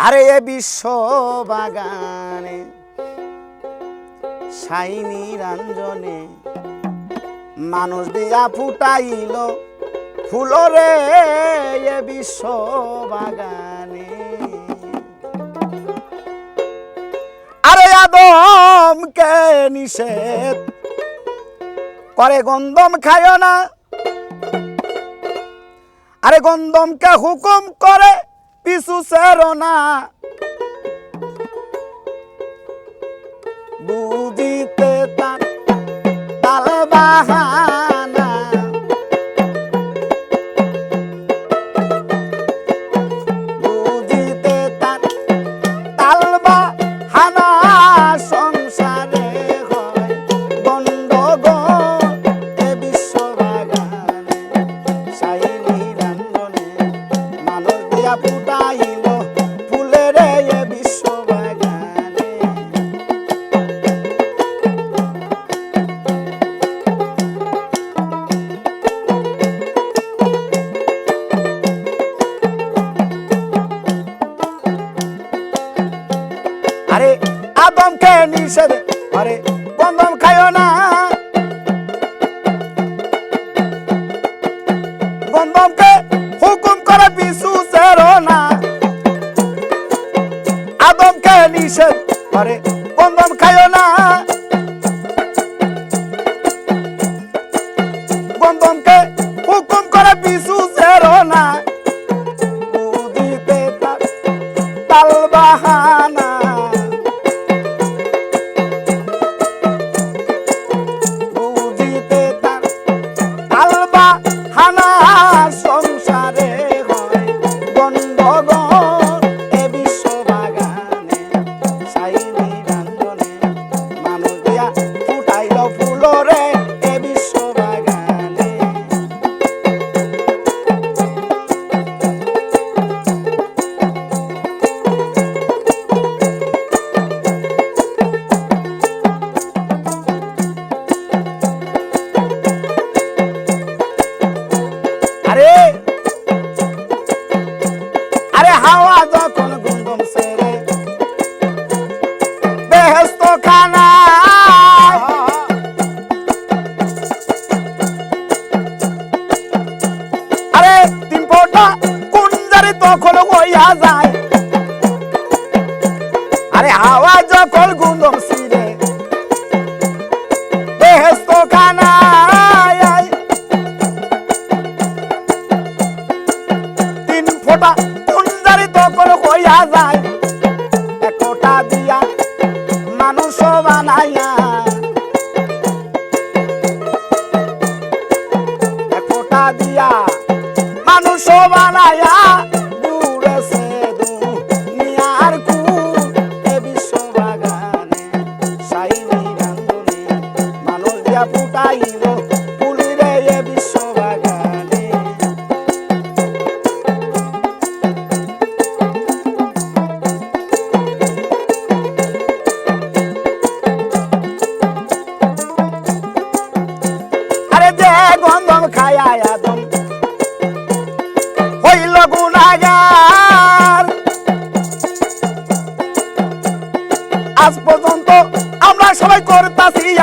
আরে এ বিশ্ব বাগানে সাইনি রঞ্জনে মানুষ দিয়া ফুটাইল ফুলরে এ বিশ্ব বাগানে আরে আদম কে নিষেধ? করে গন্ধম খায় না। আরে গন্ধমকে হুকুম করে পিছু সেরো না। বুঝিতে তার তাল নিষেধ আরে বন্ধম খায় না। গন্ধমকে হুকুম করে পিছু সেরো না। আদমকে নিষেধ করে গন্ধম খায় না। গন্ধমকে হুকুম করে পিছু সেরো না। বুঝিতে তাল বাহানা। আরে! আরে হাওয়া যখন গুন্দম সেরে বেহেস্ত খানা আরে, তিন ফোটা কুঞ্জারে তখন হইয়া যায়। আরে হাওয়া যখন মানুষ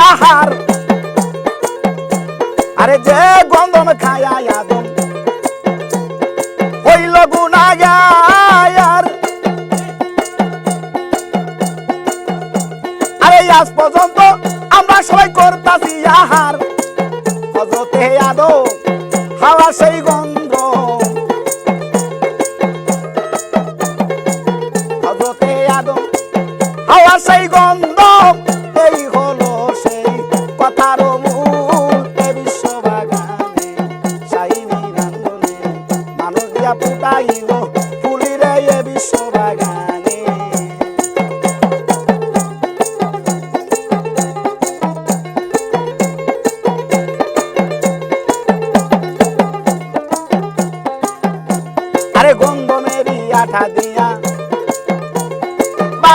আহার আরে যে গন্ধম খায়া আদম হইল গুনাগার আরে আজ পর্যন্ত আমরা সবাই করতাছি আহার। হজরতে আদো হাওয়া সেই গন্ধ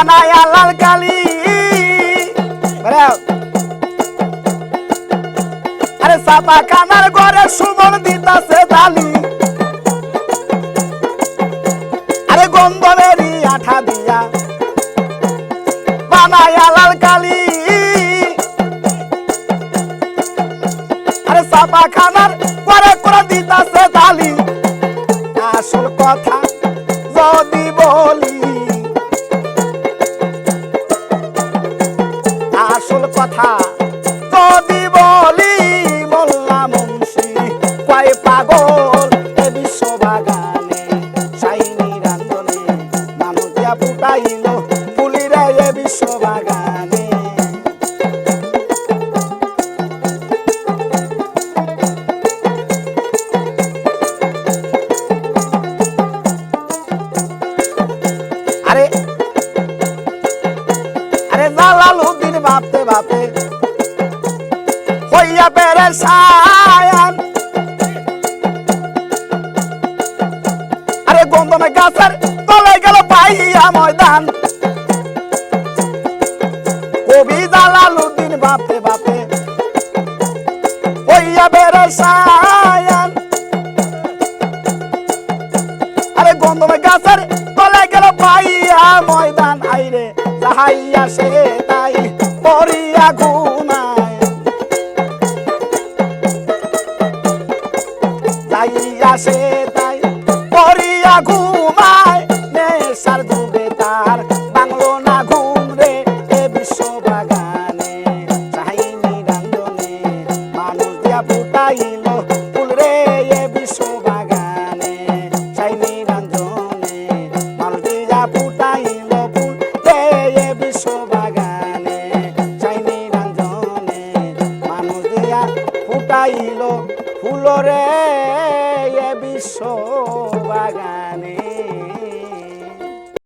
বানায়া লাল কালি। আরে সাপা কানার ঘরে সুমন দালি আরে আঠা দিয়া বানায়া লাল কালি। আরে সাপা খানার পরে করে দিতাছে তালি। যা ফুটাইল ফুলিরে এ বিশ্ব বাগানে আরে আরে জালালুদ্দিন বাপতে বাপে হইয়া বেড়ে সায়ান আরে গন্ধমে গাছের তলে গেল পাইয়া ময়দান। কবি বাপে হইয়া বেড়ে সায়ান আরে গন্ধমে গাছের তলে গেল পাইয়া ময়দান। আইরে হাইয়া সে floresta.